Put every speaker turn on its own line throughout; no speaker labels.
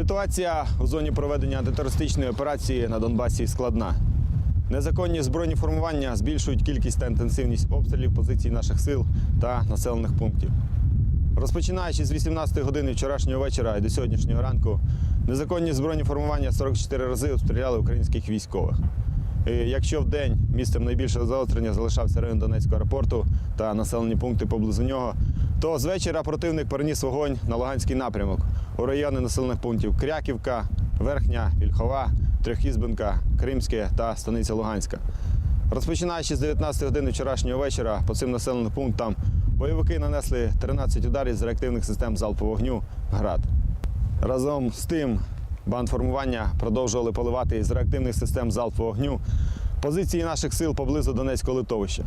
Ситуація у зоні проведення антитерористичної операції на Донбасі складна. Незаконні збройні формування збільшують кількість та інтенсивність обстрілів позицій наших сил та населених пунктів. Розпочинаючи з 18 години вчорашнього вечора і до сьогоднішнього ранку, незаконні збройні формування 44 рази обстріляли українських військових. І якщо в день місцем найбільшого заострення залишався район Донецького аеропорту та населені пункти поблизу нього, то з вечора противник переніс вогонь на Луганський напрямок у райони населених пунктів Кряківка, Верхня, Вільхова, Трьохізбенка, Кримське та Станиця Луганська. Розпочинаючи з 19 години вчорашнього вечора по цим населеним пунктам бойовики нанесли 13 ударів з реактивних систем залпового вогню ГРАД. Разом з тим бандформування продовжували поливати з реактивних систем залпового вогню позиції наших сил поблизу Донецького литовища.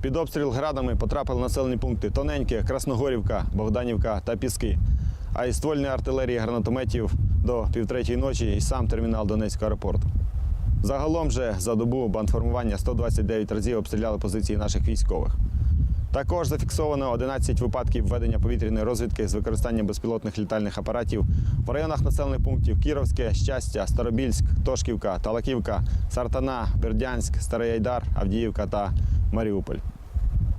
Під обстріл градами потрапили населені пункти Тоненьке, Красногорівка, Богданівка та Піски. А із ствольної артилерії гранатометів до півтретьої ночі і сам термінал Донецького аеропорту. Загалом же за добу бандформування 129 разів обстріляли позиції наших військових. Також зафіксовано 11 випадків введення повітряної розвідки з використанням безпілотних літальних апаратів в районах населених пунктів Кіровське, Щастя, Старобільськ, Тошківка, Талаківка, Сартана, Бердянськ, Старий Айдар, Авдіївка та Маріуполь.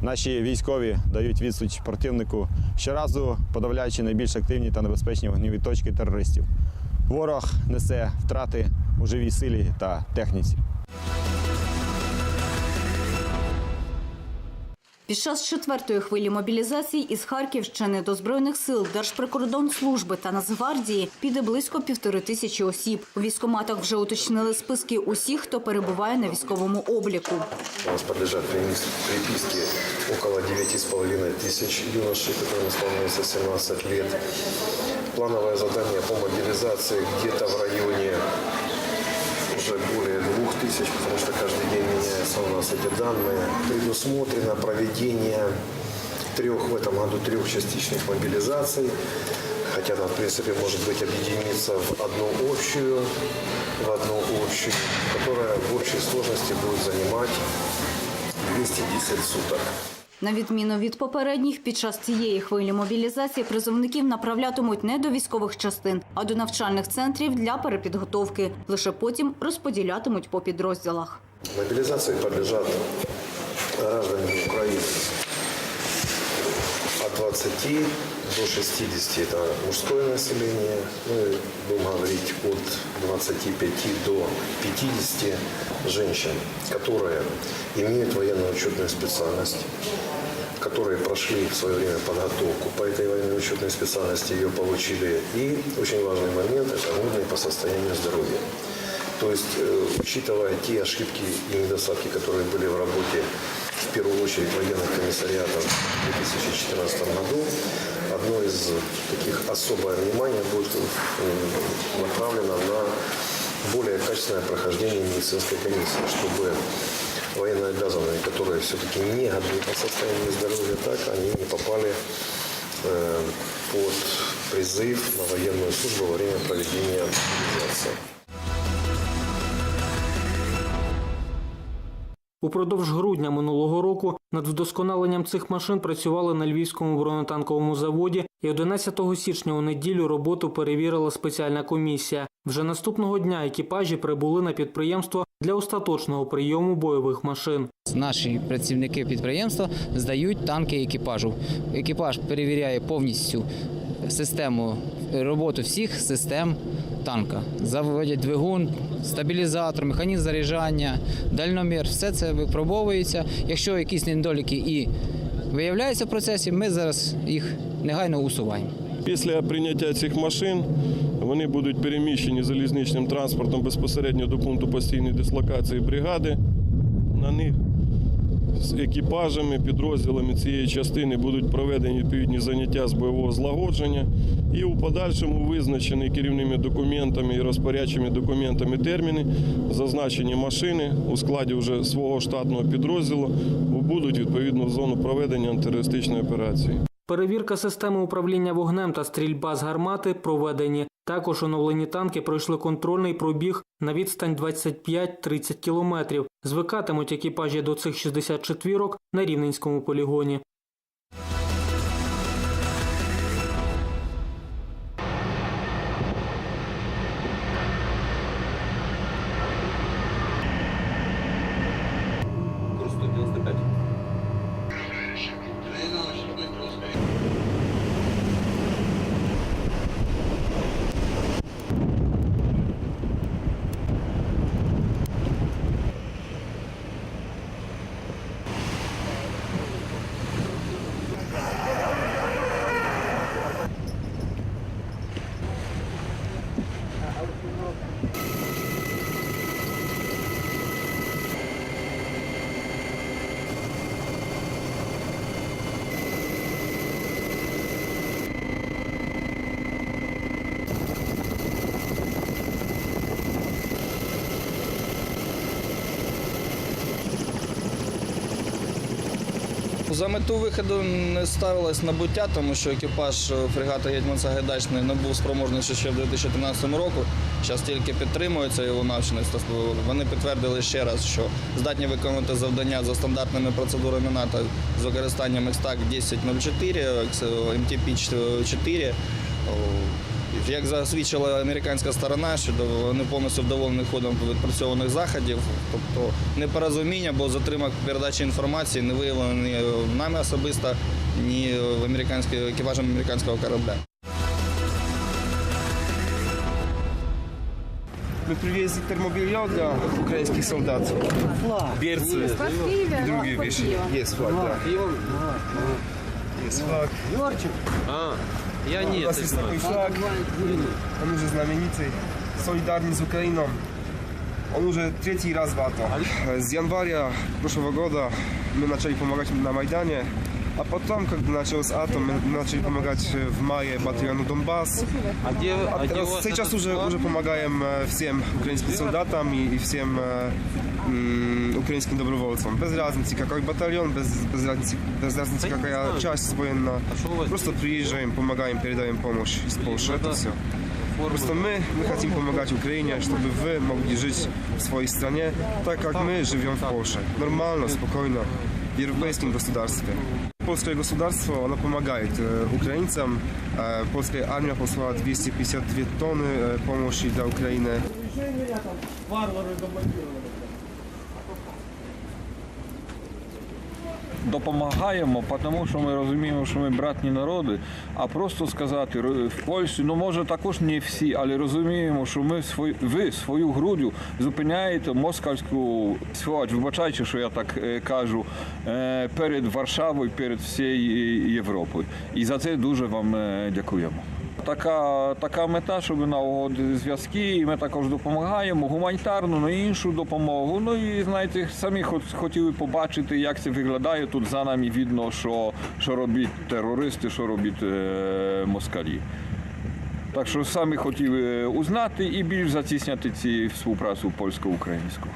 Наші військові дають відсуч противнику щоразу подавляючи найбільш активні та небезпечні вогневі точки терористів. Ворог несе втрати у живій силі та техніці.
Під час четвертої хвилі мобілізації із Харківщини до збройних сил Держприкордонслужби та Нацгвардії піде близько півтори тисячі осіб. У військоматах вже уточнили списки усіх, хто перебуває на військовому обліку.
У нас подлежат принес- приписке около 9,5 тысяч юношей, которым исполняется 17 лет. Плановое задание по мобилизации где-то в районе уже более двух тысяч, потому что каждый день меняются у нас эти данные. Предусмотрено проведение трех в этом году трех частичных мобилизаций. Хотя она, в принципе, может быть объединиться в одну общую, в одну общую, которая в общей сложности будет занимать 210 суток.
На відміну від попередніх, під час цієї хвилі мобілізації призовників направлятимуть не до військових частин, а до навчальних центрів для перепідготовки. Лише потім розподілятимуть по підрозділах.
Мобілізації подлежат граждане Украины от 20 до 60 это мужское население. Мы будем говорить от 25 до 50 женщин, которые имеют военную учетную специальность, которые прошли в свое время подготовку по этой военной учетной специальности, ее получили. И очень важный момент – это годные по состоянию здоровья. То есть, учитывая те ошибки и недостатки, которые были в работе, очередь военных комиссариатов в 2014 году, одно из таких особое внимание будет направлено на более качественное прохождение медицинской комиссии, чтобы военно обязанные, которые все-таки не годны по состоянию здоровья, так они не попали э, под призыв на военную службу во время проведения мобилизации.
Упродовж грудня минулого року над вдосконаленням цих машин працювали на львівському бронетанковому заводі, і 11 січня у неділю роботу перевірила спеціальна комісія. Вже наступного дня екіпажі прибули на підприємство для остаточного прийому бойових машин.
Наші працівники підприємства здають танки екіпажу. Екіпаж перевіряє повністю систему роботу всіх систем танка. Заводять двигун, стабілізатор, механізм заряджання, дальномір. Все це випробовується. Якщо якісь недоліки і виявляються в процесі, ми зараз їх негайно усуваємо.
Після прийняття цих машин вони будуть переміщені залізничним транспортом безпосередньо до пункту постійної дислокації бригади. На них з екіпажами, підрозділами цієї частини будуть проведені відповідні заняття з бойового злагодження і у подальшому визначені керівними документами і розпорядчими документами терміни, зазначені машини у складі вже свого штатного підрозділу будуть відповідно в зону проведення антитерористичної операції.
Перевірка системи управління вогнем та стрільба з гармати проведені. Також оновлені танки пройшли контрольний пробіг на відстань 25-30 кілометрів. Звикатимуть екіпажі до цих 64-ок на рівненському полігоні.
За мету виходу не ставилось набуття, тому що екіпаж фрегата Гетьман Сагайдачний не був спроможний ще в 2013 року. Зараз тільки підтримується його навченість. Вони підтвердили ще раз, що здатні виконувати завдання за стандартними процедурами НАТО з використанням XTAC 1004, MTP-4. Як засвідчила американська сторона, що вони повністю вдоволені ходом відпрацьованих заходів, тобто непорозуміння, бо затримок передачі інформації не виявлено ні нами особисто, ні в американській- екіпажем американського корабля.
Ми привезли термобілье для українських солдат. Берці. І другі вещи. Є флаг, да. Є флаг.
Я
У
нет,
нас есть такой флаг. Он уже знаменитый. Солидарный с Украиной. Он уже третий раз в АТО. С января прошлого года мы начали помогать на Майдане. А потом, когда началось АТО, мы начали помогать в мае батальону Донбасс.
А где,
А
а где у
teraz,
вас
сейчас
этот
уже,
флаг?
уже помогаем э, всем украинским солдатам и, и всем э, м, украинским добровольцам. Без разницы, какой батальон, без, без, разницы, без разницы, какая часть военная.
что у вас
Просто приезжаем, помогаем, передаем помощь из Польши. Это все.
Формы.
Просто мы, мы хотим помогать Украине, чтобы вы могли жить в своей стране, так как мы живем в Польше. Нормально, спокойно, в европейском государстве. Polskie gospodarstwo ono pomaga e, Ukraińcom. E, polska armia posłała 252 tony e, pomocy dla Ukrainy.
Допомагаємо, тому що ми розуміємо, що ми братні народи. А просто сказати в Польщі, ну може також не всі, але розуміємо, що ми свою, ви свою грудю зупиняєте москальську сволоч, вибачайте, що я так е, кажу, е, перед Варшавою, перед всією Європою. І за це дуже вам е, дякуємо. Така, така мета, щоб налагодити зв'язки, і ми також допомагаємо гуманітарну, ну іншу допомогу. Ну і знаєте, самі хотіли побачити, як це виглядає. Тут за нами видно, що, що роблять терористи, що роблять е, москалі. Так що самі хотіли узнати і більш затісняти ці співпрацю польсько-українську.